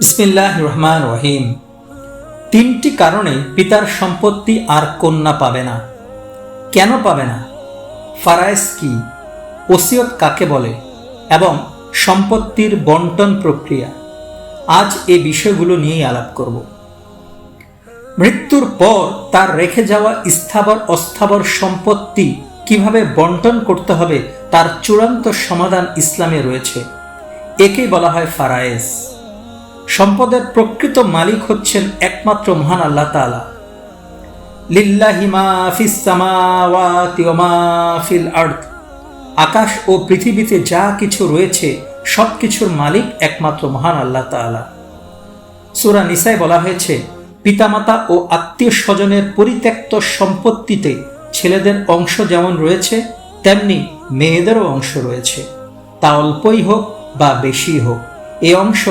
বিসমিল্লাহ রহমান রহিম তিনটি কারণে পিতার সম্পত্তি আর কন্যা পাবে না। কেন পাবে না? ফারায়েস কি? ওসিয়ত কাকে বলে? এবং সম্পত্তির বন্টন প্রক্রিয়া। আজ এ বিষয়গুলো নিয়েই আলাপ করব। মৃত্যুর পর তার রেখে যাওয়া স্থাবর অস্থাবর সম্পত্তি কীভাবে বন্টন করতে হবে তার চূড়ান্ত সমাধান ইসলামে রয়েছে। একেই বলা হয় ফারায়েজ সম্পদের প্রকৃত মালিক হচ্ছেন একমাত্র মহান আল্লাহ তালা লিল্লাহিমা ফিস সামাওয়াতি ওয়া মা ফিল আরদ। আকাশ ও পৃথিবীতে যা কিছু রয়েছে সব কিছুর মালিক একমাত্র মহান আল্লাহ তাআলা। সুরা নিসায় বলা হয়েছে, পিতামাতা ও আত্মীয় স্বজনের পরিত্যক্ত সম্পত্তিতে ছেলেদের অংশ যেমন রয়েছে, তেমনি মেয়েদেরও অংশ রয়েছে। তা অল্পই হোক বা বেশি হোক, এ অংশ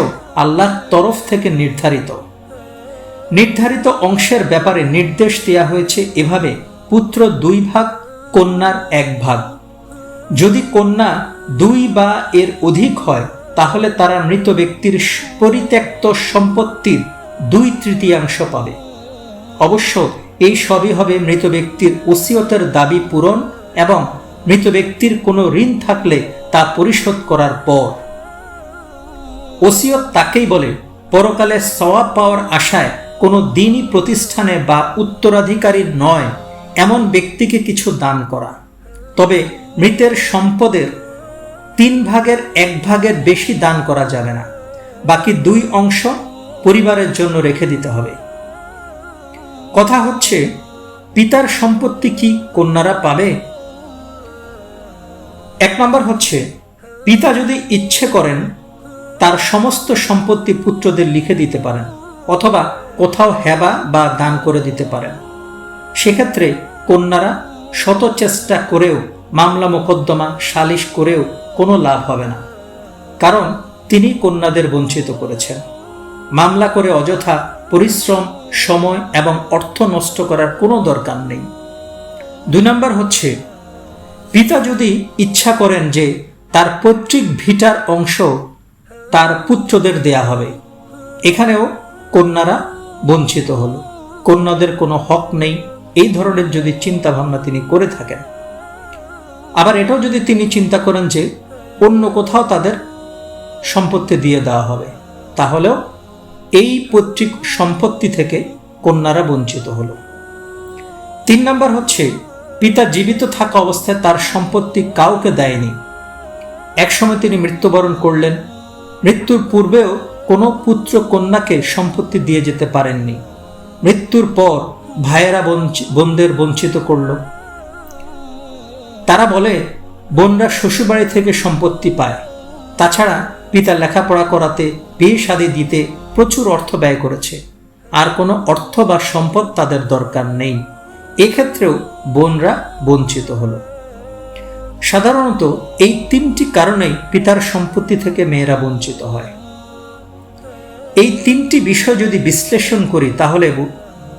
আল্লাহর তরফ থেকে নির্ধারিত। নির্ধারিত অংশের ব্যাপারে নির্দেশ দেওয়া হয়েছে এভাবে, পুত্র দুই ভাগ, কন্যার এক ভাগ। যদি কন্যা দুই বা এর অধিক হয়, তাহলে তারা মৃত ব্যক্তির পরিত্যক্ত সম্পত্তির দুই তৃতীয়াংশ পাবে। অবশ্য এই সবই হবে মৃত ব্যক্তির ওসিয়তের দাবি পূরণ এবং মৃত ব্যক্তির কোনো ঋণ থাকলে তা পরিশোধ করার পর। ওসিয়ত তাকেই বলে, পরকালে সওয়াব পাওয়ার আশায় কোনো দিনই প্রতিষ্ঠানে বা উত্তরাধিকারীর নয় এমন ব্যক্তিকে কিছু দান করা। তবে মৃতের সম্পদের তিন ভাগের এক ভাগের বেশি দান করা যাবে না। বাকি দুই অংশ পরিবারের জন্য রেখে দিতে হবে। কথা হচ্ছে, পিতার সম্পত্তি কি কন্যারা পাবে? এক নম্বর হচ্ছে, পিতা যদি ইচ্ছে করেন তার সমস্ত সম্পত্তি পুত্রদের লিখে দিতে পারেন, অথবা কোথাও হেবা বা দান করে দিতে পারেন। সেক্ষেত্রে কন্যারা শত চেষ্টা করেও, মামলা মোকদ্দমা সালিশ করেও কোনো লাভ হবে না, কারণ তিনি কন্যাদের বঞ্চিত করেছেন। মামলা করে অযথা পরিশ্রম, সময় এবং অর্থ নষ্ট করার কোনো দরকার নেই। দুই নম্বর হচ্ছে, পিতা যদি ইচ্ছা করেন যে তার পৈতৃক ভিটার অংশ তার পুত্রদের দেয়া হবে। এখানেও কন্যারা বঞ্চিত হল। কন্যাদের কোনো হক নেই। এই ধরনের যদি চিন্তা ভাবনা তিনি করে থাকেন। আবার এটাও যদি তিনি চিন্তা করেন যে অন্য কোথাও তাদের সম্পত্তি দিয়ে দেওয়া হবে, তাহলেও এই পৈতৃক সম্পত্তি থেকে কন্যারা বঞ্চিত হল। তিন নম্বর হচ্ছে, পিতা জীবিত থাকা অবস্থায় তার সম্পত্তি কাউকে দেয়নি। একসময় তিনি মৃত্যুবরণ করলেন। মৃত্যুর পূর্বেও কোনো পুত্র কন্যাকে সম্পত্তি দিয়ে যেতে পারেননি। মৃত্যুর পর ভাইয়েরা বোনদের বঞ্চিত করল। তারা বলে, বোনরা শ্বশুরবাড়ি থেকে সম্পত্তি পায়। তাছাড়া পিতা লেখাপড়া করাতে বিয়ে শাদি দিতে প্রচুর অর্থ ব্যয় করেছে। আর কোনো অর্থ বা সম্পদ তাদের দরকার নেই। এক্ষেত্রেও বোনরা বঞ্চিত হল। সাধারণত এই তিনটি কারণেই পিতার সম্পত্তি থেকে মেয়েরা বঞ্চিত হয়। এই তিনটি বিষয় যদি বিশ্লেষণ করি, তাহলে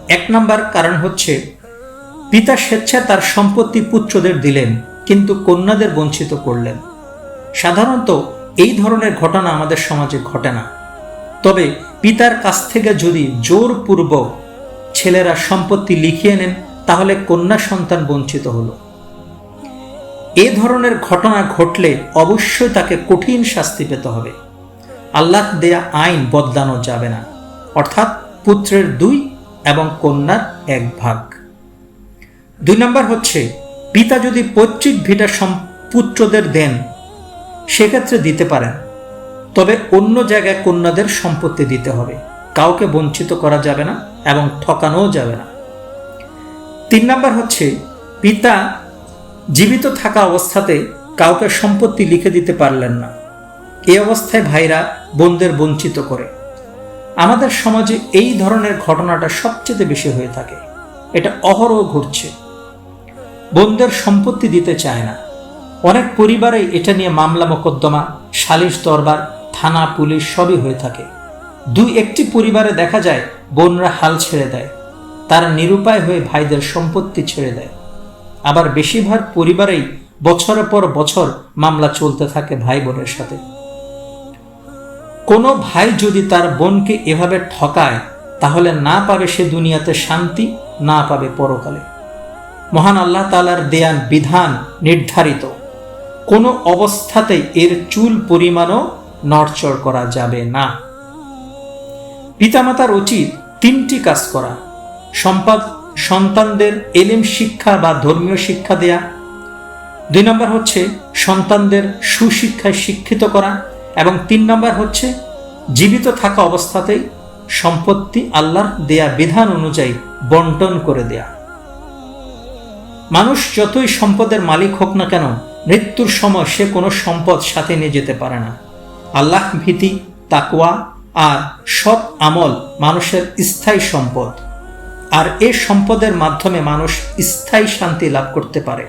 এক নাম্বার কারণ হচ্ছে, পিতা স্বেচ্ছায় তার সম্পত্তি পুত্রদের দিলেন, কিন্তু কন্যাদের বঞ্চিত করলেন। সাধারণত এই ধরনের ঘটনা আমাদের সমাজে ঘটে না। তবে পিতার কাছ থেকে যদি জোরপূর্বক ছেলেরা সম্পত্তি লিখিয়ে নেন, তাহলে কন্যা সন্তান বঞ্চিত হলো। এ ধরনের ঘটনা ঘটলে অবশ্যই তাকে কঠিন শাস্তি পেতে হবে। আল্লাহ দেয়া আইন বদলানো যাবে না। অর্থাৎ পুত্রের দুই এবং কন্যার এক ভাগ। দুই নম্বর হচ্ছে, পিতা যদি পৈতৃক ভিটা পুত্রদের দেন, সেক্ষেত্রে দিতে পারেন। তবে অন্য জায়গায় কন্যাদের সম্পত্তি দিতে হবে। কাউকে বঞ্চিত করা যাবে না এবং ঠকানোও যাবে না। তিন নম্বর হচ্ছে, পিতা জীবিত থাকা অবস্থাতে কাউকে সম্পত্তি লিখে দিতে পারলেন না। এ অবস্থায় ভাইরা বোনদের বঞ্চিত করে। আমাদের সমাজে এই ধরনের ঘটনাটা সবচেয়ে বেশি হয়ে থাকে। এটা অহরহ ঘটছে। বোনদের সম্পত্তি দিতে চায় না। অনেক পরিবারে এটা নিয়ে মামলা, মোকদ্দমা, সালিশ দরবার, থানা, পুলিশ সবই হয়ে থাকে। দুই একটি পরিবারে দেখা যায়, বোনরা হাল ছেড়ে দেয়। তারা নিরুপায় হয়ে ভাইদের সম্পত্তি ছেড়ে দেয়। আবার বেশিরভাগ পরিবারেই বছরের পর বছর মামলা চলতে থাকে ভাই বোনের সাথে। কোনো ভাই যদি তার বোনকে এভাবে ঠকায়, তাহলে না পাবে সে দুনিয়াতে শান্তি, না পাবে পরকালে। মহান আল্লাহ তালার দেয়ান বিধান নির্ধারিত। কোনো অবস্থাতেই এর চুল পরিমাণও নড়চড় করা যাবে না। পিতামাতার উচিত তিনটি কাজ করা। সম্পদ সন্তানদের এলিম শিক্ষা বা ধর্মীয় শিক্ষা দেয়া। দুই নম্বর হচ্ছে সন্তানদের সুশিক্ষায় শিক্ষিত করা এবং তিন নম্বর হচ্ছে জীবিত থাকা অবস্থাতেই সম্পত্তি আল্লাহর দেয়া বিধান অনুযায়ী বন্টন করে দেয়া। মানুষ যতই সম্পদের মালিক হোক না কেন, মৃত্যুর সময় সে কোনো সম্পদ সাথে নিয়ে যেতে পারে না। আল্লাহ ভীতি তাকুয়া আর সৎ আমল মানুষের স্থায়ী সম্পদ। আর এ সম্পদের মাধ্যমে মানুষ স্থায়ী শান্তি লাভ করতে পারে।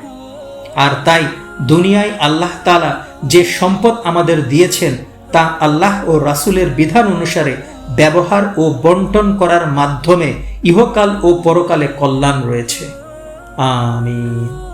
আর তাই দুনিয়ায় আল্লাহ তালা যে সম্পদ আমাদের দিয়েছেন, তা আল্লাহ ও রাসুলের বিধান অনুসারে ব্যবহার ও বন্টন করার মাধ্যমে ইহকাল ও পরকালে কল্যাণ রয়েছে। আমিন।